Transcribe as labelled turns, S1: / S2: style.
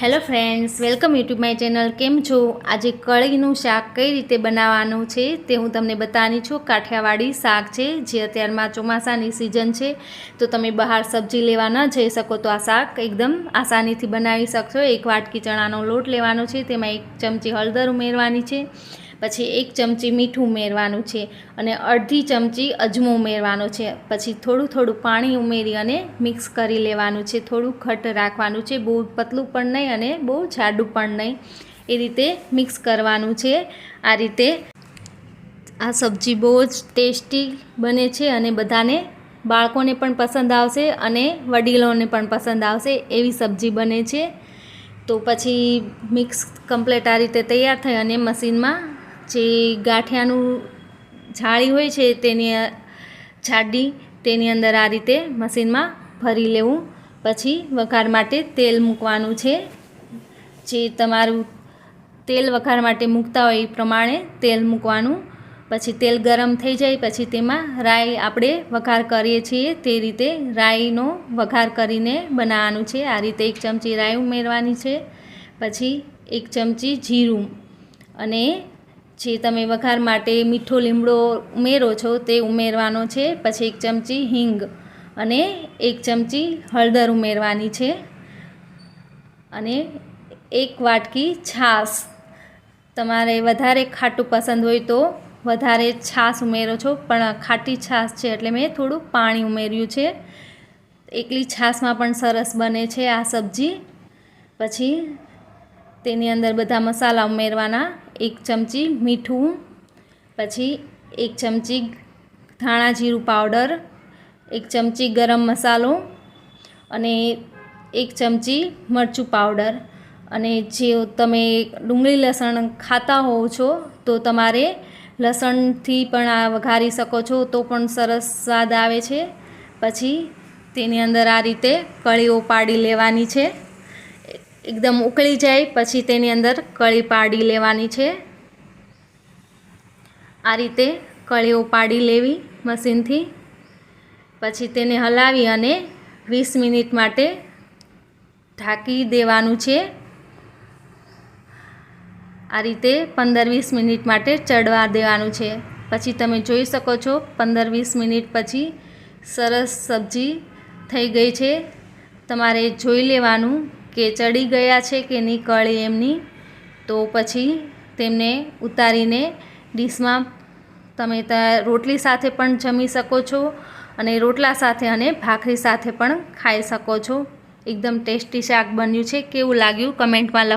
S1: Hello friends welcome YouTube my channel કેમ છો? આજે કળીનું શાક કઈ રીતે બનાવવાનું છે તે હું તમને બતાવવાની છું. કાઠિયાવાડી શાક છે, જે અત્યારમાં ચોમાસાની સિઝન છે. તો તમે બહાર સબ્જી લેવા ન જઈ શકો તો આ શાક એકદમ આસાનીથી બનાવી શકશો. એક વાટકી ચણાનો લોટ લેવાનો છે, તેમાં એક ચમચી હળદર ઉમેરવાની છે. પછી એક ચમચી મીઠું ઉમેરવાનું છે અને અડધી ચમચી અજમો ઉમેરવાનો છે. પછી થોડું થોડું પાણી ઉમેરી અને મિક્સ કરી લેવાનું છે. થોડું ઘટ રાખવાનું છે. બહુ પતલું પણ નહીં અને બહુ જાડું પણ નહીં. એ રીતે મિક્સ કરવાનું છે. આ રીતે આ સબ્જી બહુ જ ટેસ્ટી બને છે અને બધાને બાળકોને પણ પસંદ આવશે અને વડીલોને પણ પસંદ આવશે એવી સબ્જી બને છે. તો પછી મિક્સ કમ્પ્લેટ આ રીતે તૈયાર થઈ અને મશીનમાં જે ગાંઠિયાનું જાળી હોય છે તેની જાડી તેની અંદર આ રીતે મશીનમાં ભરી લેવું. પછી વઘાર માટે તેલ મૂકવાનું છે. જે તમારું તેલ વઘાર માટે મૂકતા હોય એ પ્રમાણે તેલ મૂકવાનું. પછી તેલ ગરમ થઈ જાય પછી તેમાં રાઈ આપણે વઘાર કરીએ છીએ તે રીતે રાઈનો વઘાર કરીને બનાવવાનું છે. આ રીતે એક ચમચી રાઈ ઉમેરવાની છે. પછી એક ચમચી જીરું અને જે તમે વઘાર માટે મીઠો લીમડો ઉમેરો છો તે ઉમેરવાનો છે, પછી એક ચમચી હિંગ અને એક ચમચી હળદર ઉમેરવાની છે અને એક વાટકી છાશ. તમારે વધારે ખાટું પસંદ હોય તો વધારે છાશ ઉમેરો છો, પણ ખાટી છાશ છે એટલે મેં થોડું પાણી ઉમેર્યું છે. એકલી છાશમાં પણ સરસ બને છે આ સબ્જી. પછી તેની અંદર બધા મસાલા ઉમેરવાના. એક ચમચી મીઠું, પછી એક ચમચી ધાણા જીરું પાવડર, એક ચમચી ગરમ મસાલો અને એક ચમચી મરચું પાવડર. અને જે તમે ડુંગળી લસણ ખાતા હોવ છો, તો તમારે લસણથી પણ આ વઘારી શકો છો, તો પણ સરસ સ્વાદ આવે છે. પછી તેની અંદર આ રીતે કળીઓ પાડી લેવાની છે. એકદમ ઉકળી જાય, પછી તેની અંદર કળી પાડી લેવાની છે. આ રીતે કળીઓ પાડી લેવી મશીનથી. પછી તેને હલાવી અને વીસ મિનિટ માટે ઢાંકી દેવાનું છે. આ રીતે પંદર વીસ મિનિટ માટે ચડવા દેવાનું છે. પછી તમે જોઈ શકો છો, પંદર વીસ મિનિટ પછી સરસ સબ્જી થઈ ગઈ છે. તમારે જોઈ લેવાનું. કે ચડી ગયા છે કે નહીં કળી એમની, તો પછી તેમને ઉતારીને ડીશમાં તમે રોટલી સાથે પણ જમી શકો છો અને રોટલા સાથે અને ભાખરી સાથે પણ ખાઈ શકો છો. એકદમ ટેસ્ટી શાક બન્યું છે. કેવું લાગ્યું? કમેન્ટમાં લખ